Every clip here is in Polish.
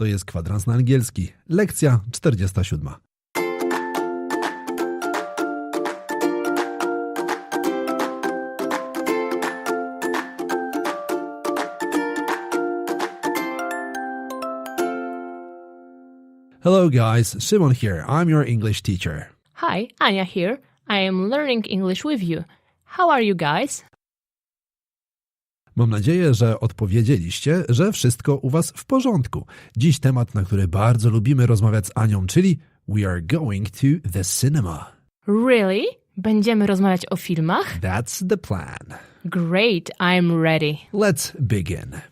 To jest kwadrans na angielski. Lekcja 47. Hello guys, Szymon here. I'm your English teacher. Hi, Anya here. I am learning English with you. How are you guys? Mam nadzieję, że odpowiedzieliście, że wszystko u Was w porządku. Dziś temat, na który bardzo lubimy rozmawiać z Anią, czyli We are going to the cinema. Really? Będziemy rozmawiać o filmach? That's the plan. Great, I'm ready. Let's begin.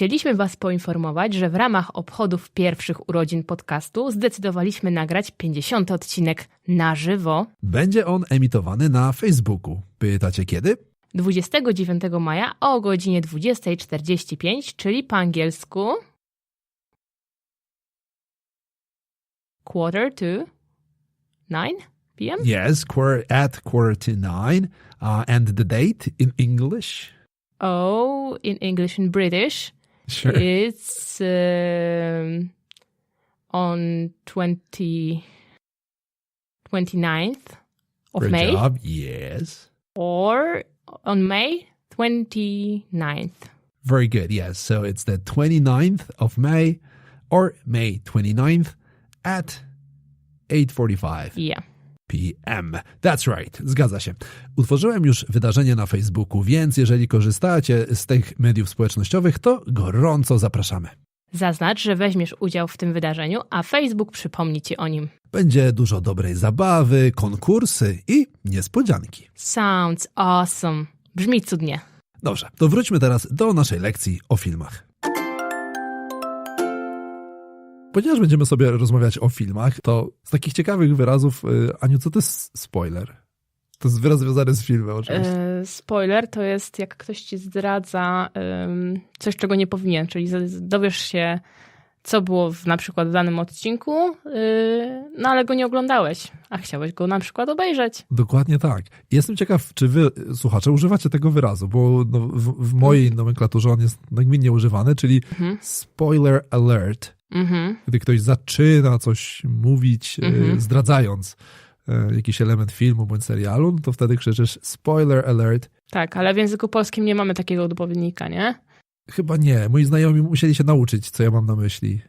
Chcieliśmy Was poinformować, że w ramach obchodów pierwszych urodzin podcastu zdecydowaliśmy nagrać 50 odcinek na żywo Będzie on emitowany na Facebooku. Pytacie kiedy? 29 maja o godzinie 20.45, czyli po angielsku quarter to 9 p.m. Yes, at quarter to nine. Uh, and the date in English? Oh, in English and British, Sure. it's um, on 20, 29th of Great May job. Yes. or on May 29th. Very good. Yes. So it's the 29th of May or May 29th at 8:45 Yeah. p.m. That's right. Zgadza się. Utworzyłem już wydarzenie na Facebooku, więc jeżeli korzystacie z tych mediów społecznościowych, to gorąco zapraszamy. Zaznacz, że weźmiesz udział w tym wydarzeniu, a Facebook przypomni Ci o nim. Będzie dużo dobrej zabawy, konkursy i niespodzianki. Sounds awesome. Brzmi cudnie. Dobrze, to wróćmy teraz do naszej lekcji o filmach. Ponieważ będziemy sobie rozmawiać o filmach, to z takich ciekawych wyrazów, y, Aniu, co to jest spoiler? To jest wyraz związany z filmem oczywiście. E, spoiler to jest jak ktoś ci zdradza em, coś, czego nie powinien, czyli dowiesz się, co było w, na przykład w danym odcinku, yy, no ale go nie oglądałeś, a chciałeś go na przykład obejrzeć. Dokładnie tak. Jestem ciekaw, czy wy, słuchacze, używacie tego wyrazu, bo no, w, w mojej nomenklaturze on jest nagminnie używany, czyli spoiler alert. Mhm. Gdy ktoś zaczyna coś mówić, y, Mhm. zdradzając y, jakiś element filmu bądź serialu, no to wtedy krzyczysz spoiler alert. Tak, ale w języku polskim nie mamy takiego odpowiednika, nie? Chyba nie. Moi znajomi musieli się nauczyć, co ja mam na myśli.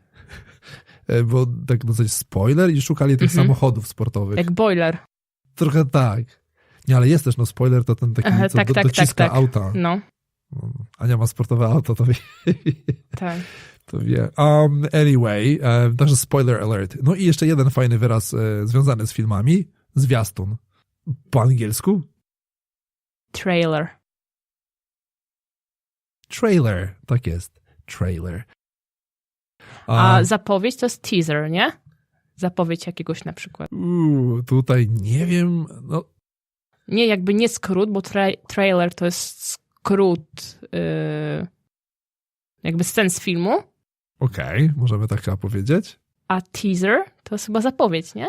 E, Bo tak na zasadzie spoiler i szukali tych Mhm. samochodów sportowych. Jak boiler. Trochę tak. Nie, ale jest też, no spoiler to ten taki, Aha, co tak, do, tak, dociska tak, tak. auta. No, Ania ma sportowe auto, to wie. tak. To wie. Um, anyway, e, także spoiler alert. No i jeszcze jeden fajny wyraz e, związany z filmami. Zwiastun. Po angielsku? Trailer. Trailer. Tak jest. Trailer. A zapowiedź to jest teaser, nie? Zapowiedź jakiegoś na przykład. uu, tutaj nie wiem, no Nie, jakby nie skrót, bo tra- trailer to jest skrót yy, jakby scen z filmu, okej, możemy tak chyba powiedzieć. a teaser to jest chyba zapowiedź, nie?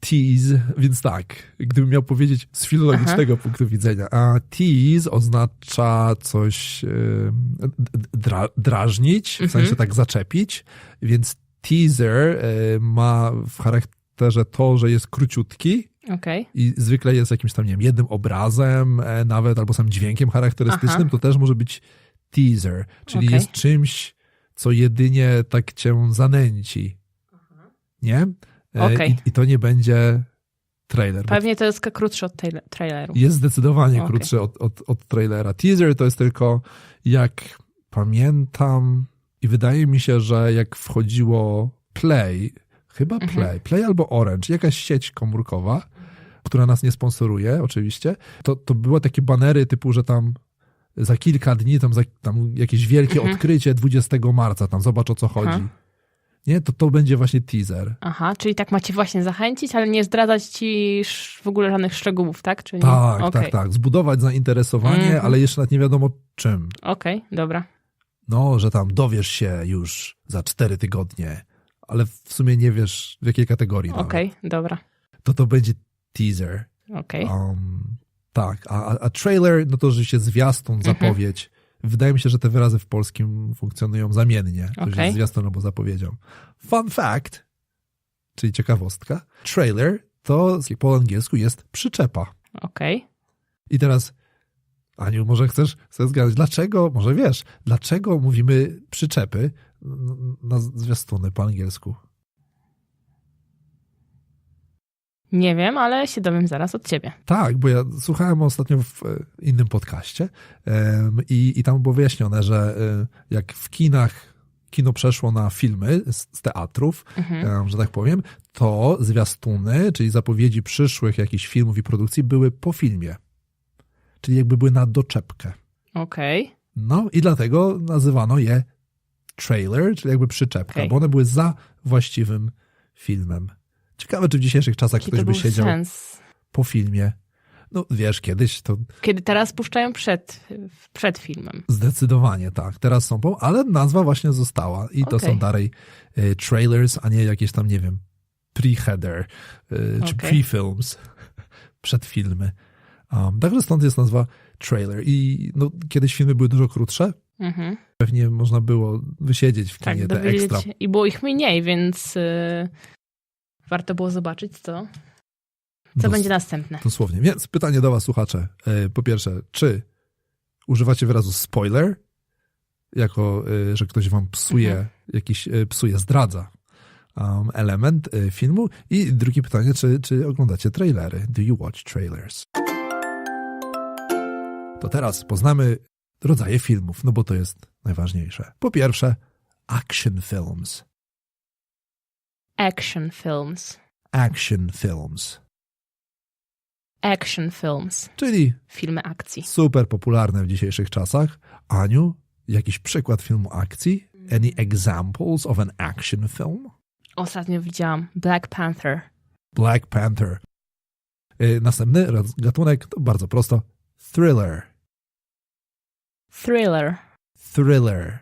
Tease, więc tak, gdybym miał powiedzieć z filologicznego punktu widzenia, a tease oznacza coś dra, drażnić, w Mhm. sensie tak zaczepić, więc teaser e, ma w charakterze to, że jest króciutki Okej. i zwykle jest jakimś tam, nie wiem, jednym obrazem e, nawet, albo samym dźwiękiem charakterystycznym, Aha. to też może być teaser, czyli Okej. jest czymś, co jedynie tak cię zanęci. Nie? E, Okej. I, I to nie będzie trailer. Pewnie to jest krótsze od traileru. Jest zdecydowanie Okej. krótszy od, od, od trailera. Teaser to jest tylko, jak pamiętam, i wydaje mi się, że jak wchodziło Play, chyba Mhm. Play, Play albo Orange, jakaś sieć komórkowa, która nas nie sponsoruje oczywiście, to, to były takie banery typu, że tam za kilka dni, tam, za, tam jakieś wielkie Mhm. odkrycie 20 marca, tam zobacz o co chodzi. Aha. Nie, to to będzie właśnie teaser. Aha, czyli tak macie właśnie zachęcić, ale nie zdradzać ci w ogóle żadnych szczegółów, tak? Czy nie? Tak, Okej. tak, tak. Zbudować zainteresowanie, Mhm. ale jeszcze nawet nie wiadomo czym. Okej, dobra. No, że tam dowiesz się już za cztery tygodnie, ale w sumie nie wiesz w jakiej kategorii. Okej, dobra. To to będzie teaser. Okej. Um, tak, a, a- trailer, no to rzeczywiście zwiastun, Mhm. zapowiedź, Wydaje mi się, że te wyrazy w polskim funkcjonują zamiennie. To Okej. jest zwiastun albo zapowiedzią. Fun fact, czyli ciekawostka. Trailer to po angielsku jest przyczepa. Okej. I teraz, Aniu, może chcesz, chcesz zgadać, dlaczego, może wiesz, dlaczego mówimy przyczepy na zwiastuny po angielsku? Nie wiem, ale się dowiem zaraz od ciebie. Tak, bo ja słuchałem ostatnio w e, innym podcaście i, i tam było wyjaśnione, że e, jak w kinach kino przeszło na filmy z, teatrów, Mhm. że tak powiem, to zwiastuny, czyli zapowiedzi przyszłych jakichś filmów i produkcji były po filmie. Czyli jakby były na doczepkę. Okej. No i dlatego nazywano je trailer, czyli jakby przyczepka, Okej. bo one były za właściwym filmem. Ciekawe, czy w dzisiejszych czasach Jaki ktoś to by siedział sens? po filmie. No wiesz, kiedyś to Kiedy teraz puszczają przed, przed filmem. zdecydowanie tak. Teraz są, po, ale nazwa właśnie została i to Okej. są dalej e, trailers, a nie jakieś tam, nie wiem, pre-header e, czy Okej. pre-films, przedfilmy. Um, także stąd jest nazwa trailer. I no, kiedyś filmy były dużo krótsze. Mhm. Pewnie można było wysiedzieć w Tak, kinie te dowiedzieć. ekstra I było ich mniej, więc y, warto było zobaczyć, co, co Dos- będzie następne. Dosłownie. Więc pytanie do Was, słuchacze. E, Po pierwsze, czy używacie wyrazu spoiler, jako e, że ktoś Wam psuje, Mhm. jakiś e, psuje, zdradza um, element filmu? I drugie pytanie, czy, czy oglądacie trailery? Do you watch trailers? To teraz poznamy rodzaje filmów, no bo to jest najważniejsze. Po pierwsze, action films. Action films. Action films. Action films. Czyli Filmy akcji. super popularne w dzisiejszych czasach. Aniu, jakiś przykład filmu akcji? Any examples of an action film? Ostatnio widziałam Black Panther. Black Panther. Y, Następny gatunek to bardzo prosto. Thriller. Thriller. Thriller.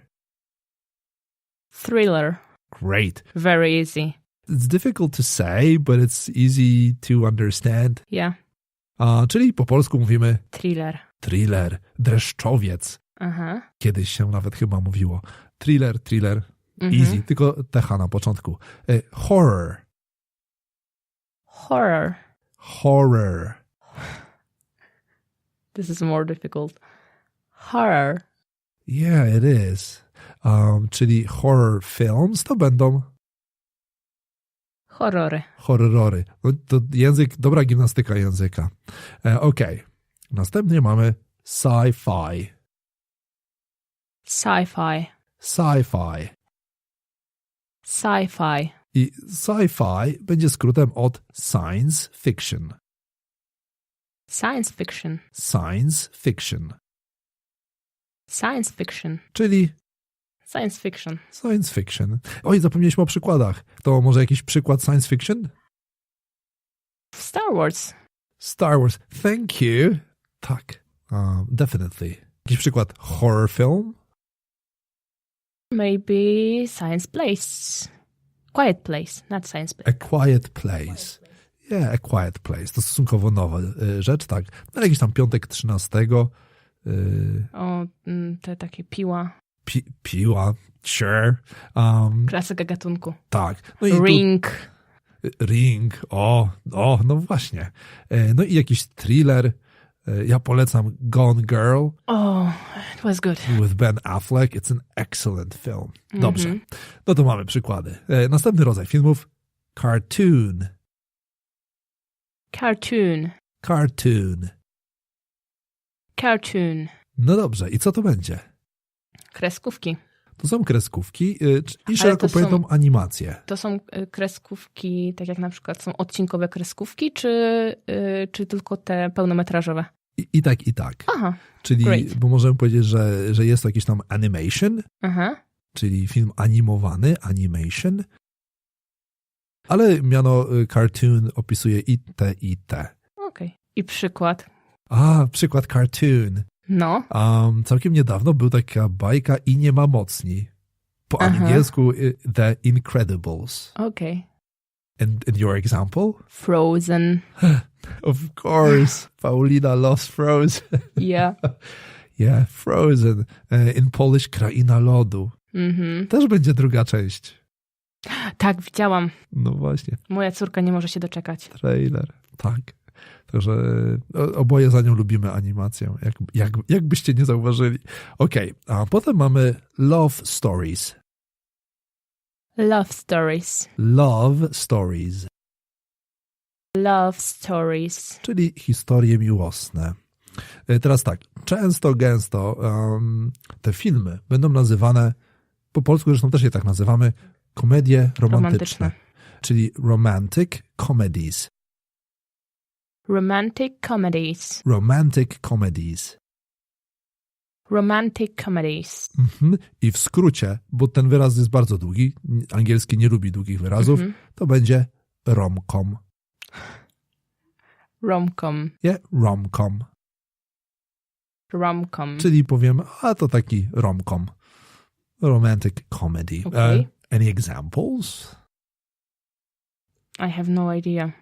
Thriller. Great. Very easy. It's difficult to say, but it's easy to understand. Yeah. A, czyli po polsku mówimy Thriller. thriller, dreszczowiec. Aha. Kiedyś się nawet chyba mówiło. Thriller, thriller, Mhm. easy, tylko TH na początku. Y, Horror. Horror. Horror. This is more difficult. Horror. Yeah, it is. Um, czyli horror films to będą Horrory. horrory. No, to język, dobra gimnastyka języka. E, Okej. Następnie mamy sci-fi. Sci-fi. Sci-fi. Sci-fi. I sci-fi będzie skrótem od science fiction. Science fiction. Science fiction. Science fiction. Czyli Science fiction. science fiction. Oj, zapomnieliśmy o przykładach. To może jakiś przykład science fiction? Star Wars. Star Wars. Thank you. Tak. Um, definitely. Jakiś przykład horror film? Maybe Science Place. Quiet Place, not Science Place. A Quiet Place. Yeah, A Quiet Place. To stosunkowo nowa y, rzecz, tak. No, jakiś tam piątek 13. Y, O, mm, te takie piła. Pi, piła, sure. Um, Klasyka gatunku. tak. No i tu, Ring. Ring. O, o, no właśnie. E, No i jakiś thriller. E, Ja polecam Gone Girl Oh, it was good. with Ben Affleck. It's an excellent film. Dobrze. Mhm. No to mamy przykłady. E, Następny rodzaj filmów. Cartoon. Cartoon. Cartoon. Cartoon. No dobrze. I co to będzie? Kreskówki. To są kreskówki y, i szeroko to są- pojętą animację. To są y, kreskówki, tak jak na przykład są odcinkowe kreskówki, czy, y, czy tylko te pełnometrażowe? I, I tak, i tak. Aha, Czyli, Great. bo możemy powiedzieć, że, że jest to jakiś tam animation, aha. czyli film animowany, animation, ale miano cartoon opisuje i te, i te. Okej. I przykład. A, przykład cartoon. No. Um, całkiem niedawno był taka bajka i nie ma mocni. Po Aha. angielsku y, The Incredibles. Okej. And, and your example? Frozen. Of course, Paulina loves Frozen. Yeah. Yeah, Frozen. E, In Polish Kraina Lodu. Mhm. Też będzie druga część. Tak, widziałam. No właśnie, Moja córka nie może się doczekać. trailer. Tak. Także o- oboje za nią lubimy animację, jak, jak, jakbyście nie zauważyli. Okej, a potem mamy Love Stories. Love stories. Love Stories, Love stories. czyli historie miłosne. E, Teraz tak, często, gęsto um, te filmy będą nazywane, po polsku zresztą też je tak nazywamy, komedie romantyczne, Romantyczne. czyli romantic comedies. Romantic comedies. Romantic comedies. Romantic comedies. Mhm. I w skrócie, bo ten wyraz jest bardzo długi, angielski nie lubi długich wyrazów, Mhm. to będzie romcom. Romcom. Nie? Romcom. Romcom. Czyli powiem, a to taki romcom. Romantic comedy. Okej. Uh, any examples? I have no idea.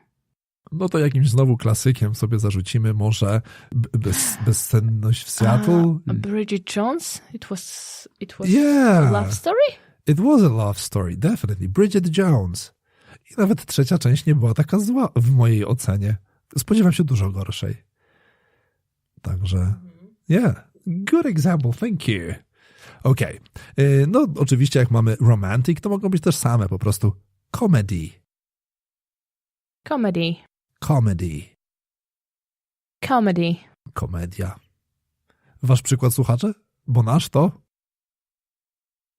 No to jakimś znowu klasykiem sobie zarzucimy może bez, bezsenność w Seattle. Ah, Bridget Jones? It was it was a Yeah, love story? it was a love story, definitely. Bridget Jones. I nawet trzecia część nie była taka zła w mojej ocenie. Spodziewam się dużo gorszej. Także, yeah, good example, thank you. Okej, Y, no oczywiście jak mamy romantic, to mogą być też same po prostu comedy, Comedy. Comedy, Comedy. komedia. Wasz przykład słuchacze? Bo nasz to?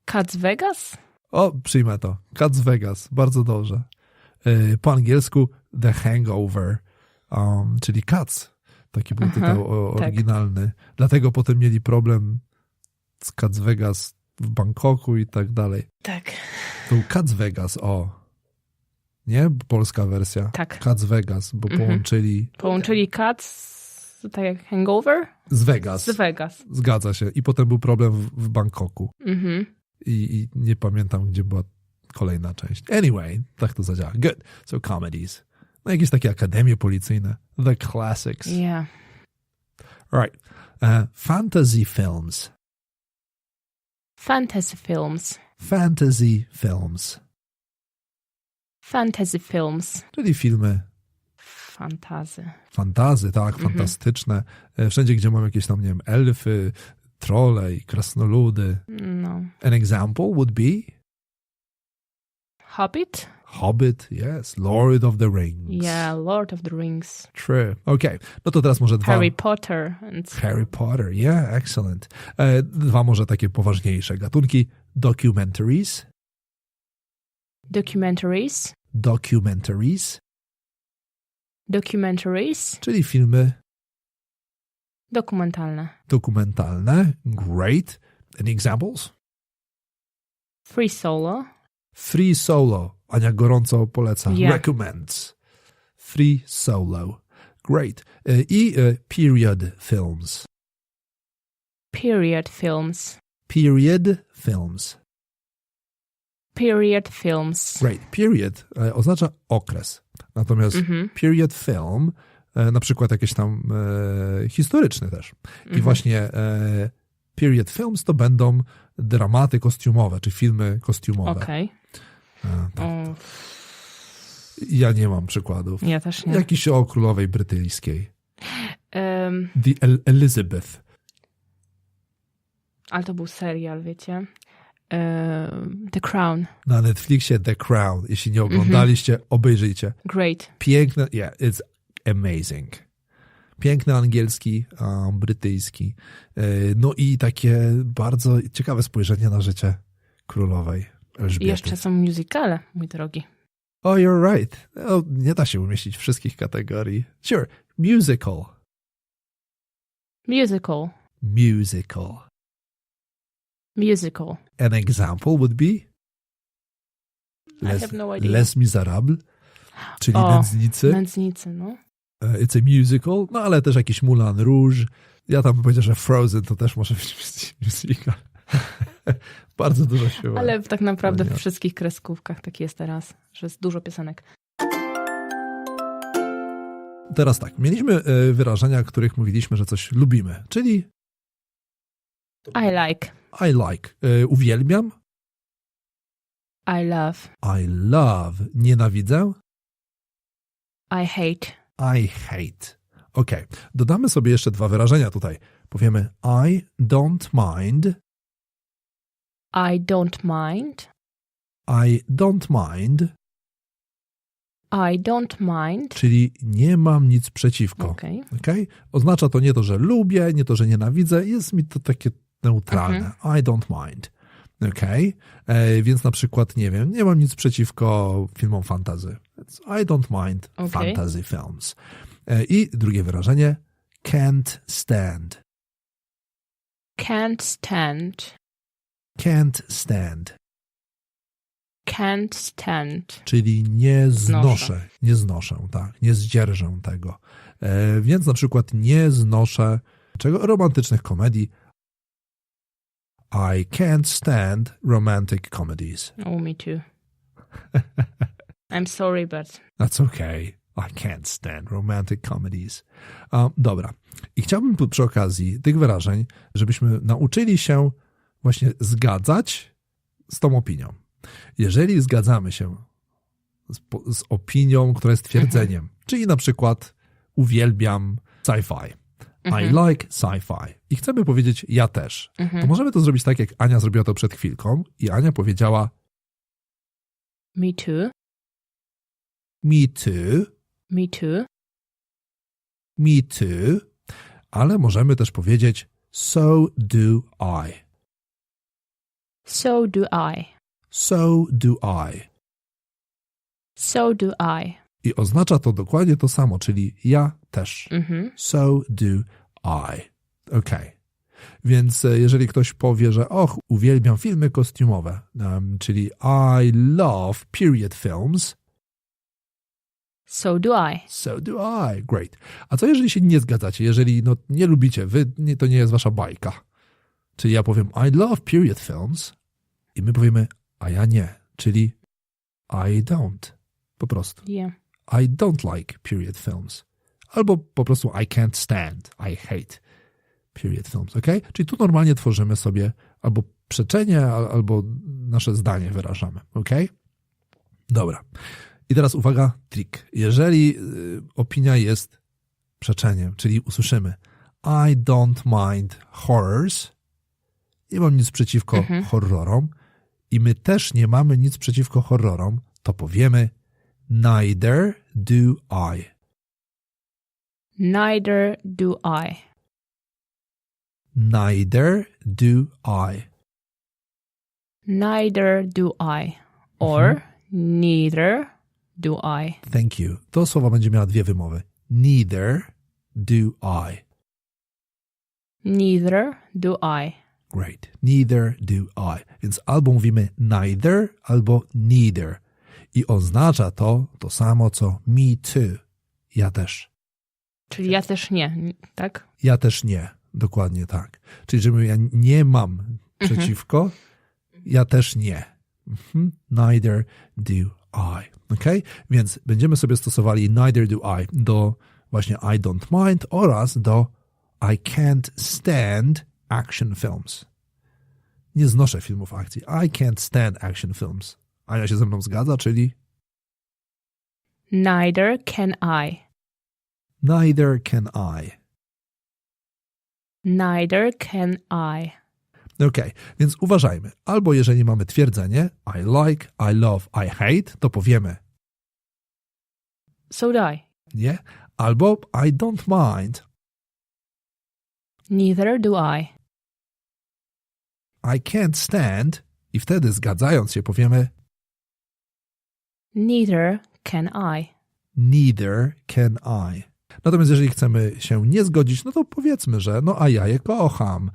Cats Vegas? O, przyjmę to. Cats Vegas, bardzo dobrze. Y, Po angielsku The Hangover, um, czyli Cats. Taki był Aha, tytuł o, tak. oryginalny. Dlatego potem mieli problem z Cats Vegas w Bangkoku i tak dalej. Tak. Był Cats Vegas, o. Nie? Polska wersja. Tak. Cats Vegas, bo Mhm. połączyli Połączyli Cats, tak jak Hangover, z Vegas. z Vegas. Zgadza się. I potem był problem w, w Bangkoku. Mhm. I, I nie pamiętam, gdzie była kolejna część. Anyway, tak to zadziała. Good. So comedies. No jakieś takie akademie policyjne. The classics. Yeah. Right. Uh, fantasy films. Fantasy films. Fantasy films. Fantasy films. Czyli filmy Fantazy. fantazy, tak, Mhm. fantastyczne. E, Wszędzie, gdzie mamy jakieś tam, nie wiem, elfy, trole i krasnoludy. No. An example would be Hobbit? Hobbit, yes, Lord of the Rings. Yeah, Lord of the Rings. True. Okay. No to teraz może dwa. Harry Potter. And Harry Potter, yeah, excellent. E, Dwa może takie poważniejsze gatunki. Documentaries. Documentaries. Documentaries, Documentaries. czyli filmy Dokumentalne. dokumentalne. Great. Any examples? Free Solo. Free Solo. Ania gorąco poleca. Yeah. Recommends. Free Solo. Great. E, I e, period films. Period films. Period films. Period films. Great. Period e, oznacza okres. Natomiast Mhm. period film, e, na przykład jakieś tam e, historyczny też. I Mhm. właśnie e, period films to będą dramaty kostiumowe, czy filmy kostiumowe. Okej. E, tak. O, Ja nie mam przykładów. Ja też nie. Jakiś o królowej brytyjskiej. Em, The El Elizabeth. ale to był serial, wiecie. The Crown. Na Netflixie The Crown. Jeśli nie oglądaliście, obejrzyjcie. Great. Piękne, yeah, it's amazing. Piękny angielski, um, brytyjski. E, No i takie bardzo ciekawe spojrzenie na życie królowej I Elżbiety. jeszcze są musicale, mój drogi. Oh, you're right. No, nie da się umieścić wszystkich kategorii. Sure. Musical. Musical. Musical. Musical. An example would be I Les, have no idea. Les Miserables, czyli O, Nędznicy. Nędznicy, no. E, It's a musical, no ale też jakiś Moulin Rouge. Ja tam bym powiedział, że Frozen to też może być musical. Bardzo dużo śpiewa. Ale tak naprawdę w nie. wszystkich kreskówkach tak jest teraz, że jest dużo piosenek. Teraz tak, mieliśmy e, wyrażenia, których mówiliśmy, że coś lubimy, czyli I like. I like. E, uwielbiam. I love. I love. Nienawidzę. I hate. I hate. Ok, dodamy sobie jeszcze dwa wyrażenia tutaj. Powiemy I don't mind. I don't mind. I don't mind, I don't mind. czyli nie mam nic przeciwko. Okej. Okay? Oznacza to nie to, że lubię, nie to, że nienawidzę, jest mi to takie neutralne. I don't mind. Okay? E, więc na przykład, nie wiem, nie mam nic przeciwko filmom fantasy. Więc I don't mind Okay. fantasy films. E, I drugie wyrażenie, can't stand. Can't stand. Can't stand, Can't stand. czyli nie znoszę, Znoszę. nie znoszę, tak, nie zdzierżę tego. E, więc na przykład nie znoszę czego? Romantycznych komedii. I can't stand romantic comedies. Oh, me too. I'm sorry, but That's okay. I can't stand romantic comedies. A, dobra. I chciałbym przy okazji tych wyrażeń, żebyśmy nauczyli się właśnie zgadzać z tą opinią. Jeżeli zgadzamy się z, z opinią, która jest twierdzeniem, czyli na przykład uwielbiam sci-fi. I like sci-fi. I chcemy powiedzieć ja też. To możemy to zrobić tak, jak Ania zrobiła to przed chwilką i Ania powiedziała me too. me too, Me too. me too, ale możemy też powiedzieć so do I. So do I. So do I. So do I. I oznacza to dokładnie to samo, czyli ja też. Mhm. So do I. Ok. Więc e, jeżeli ktoś powie, że och, uwielbiam filmy kostiumowe, em, czyli I love period films, So do I. so do I. Great. A co jeżeli się nie zgadzacie? Jeżeli no, nie lubicie, wy, nie, to nie jest wasza bajka. Czyli ja powiem I love period films i my powiemy, a ja nie. Czyli I don't. Po prostu. Yeah. I don't like period films. Albo po prostu I can't stand, I hate period films, ok? Czyli tu normalnie tworzymy sobie albo przeczenie, al- albo nasze zdanie wyrażamy, ok? Dobra. I teraz uwaga, trik. Jeżeli y, opinia jest przeczeniem, czyli usłyszymy I don't mind horrors, nie mam nic przeciwko horrorom i my też nie mamy nic przeciwko horrorom, to powiemy Neither do I. Neither do I. Neither do I. Neither do I. Or neither do I. Thank you. To słowo będzie miała dwie wymowy. Neither do I. Neither do I. Great. Neither do I. Więc albo mówimy neither, albo neither. I oznacza to to samo co me too. Ja też. Czyli ja też nie, tak? Ja też nie. Dokładnie tak. Czyli, że ja nie mam przeciwko, ja też nie. Mhm. Neither do I. Ok? Więc będziemy sobie stosowali neither do I do właśnie I don't mind oraz do I can't stand action films. Nie znoszę filmów akcji. I can't stand action films. Ania się ze mną zgadza, czyli Neither can I. neither can I. Neither can I. Okej, więc uważajmy. Albo jeżeli mamy twierdzenie I like, I love, I hate, to powiemy So do I. nie? Albo I don't mind, Neither do I. I can't stand i wtedy zgadzając się powiemy Neither can I. neither can I. Natomiast jeżeli chcemy się nie zgodzić, no to powiedzmy, że no a ja je kocham.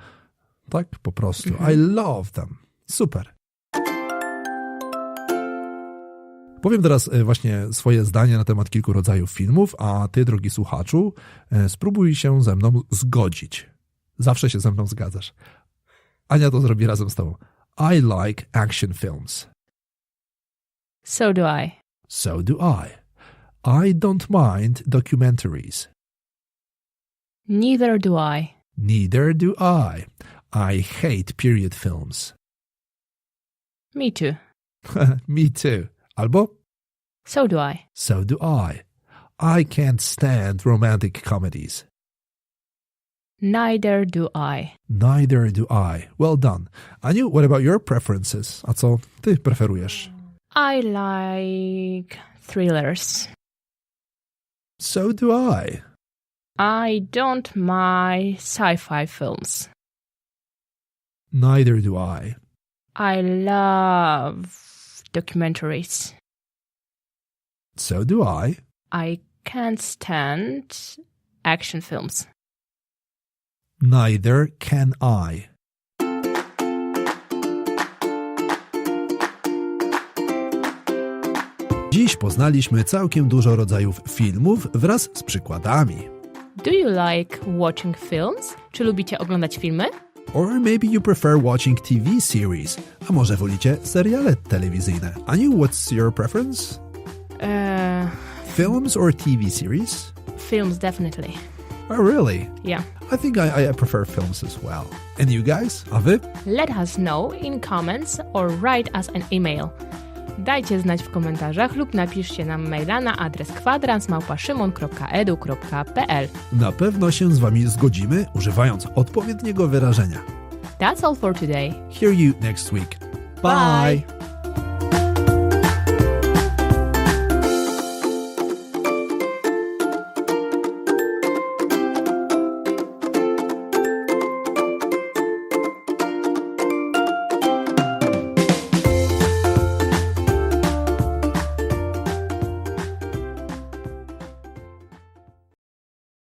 Tak po prostu. I love them. Super. Powiem teraz e, właśnie swoje zdanie na temat kilku rodzajów filmów, a ty, drogi słuchaczu, e, spróbuj się ze mną zgodzić. Zawsze się ze mną zgadzasz. Ania to zrobi razem z tobą. I like action films. So do I. So do I. I don't mind documentaries. Neither do I. Neither do I. I hate period films. Me too. Me too. Albo So do I. so do I. I can't stand romantic comedies. Neither do I. Neither do I. Well done. Aniu, what about your preferences? A co ty preferujesz? I like thrillers. So do I. I don't mind sci fi films. Neither do I. I love documentaries. So do I. I can't stand action films. Neither can I. Dziś poznaliśmy całkiem dużo rodzajów filmów wraz z przykładami. Do you like watching films? Czy lubicie oglądać filmy? Or maybe you prefer watching TV series. A może wolicie seriale telewizyjne? Aniu, what's your preference? Uh, Films or TV series? films, definitely. Oh, really? Yeah. I think I, I prefer films as well. And you guys? A wy? Let us know in comments or write us an email. Dajcie znać w komentarzach lub napiszcie nam maila na adres kwadransmałpaszymon.edu.pl. Na pewno się z wami zgodzimy, używając odpowiedniego wyrażenia. That's all for today. Hear you next week. Bye.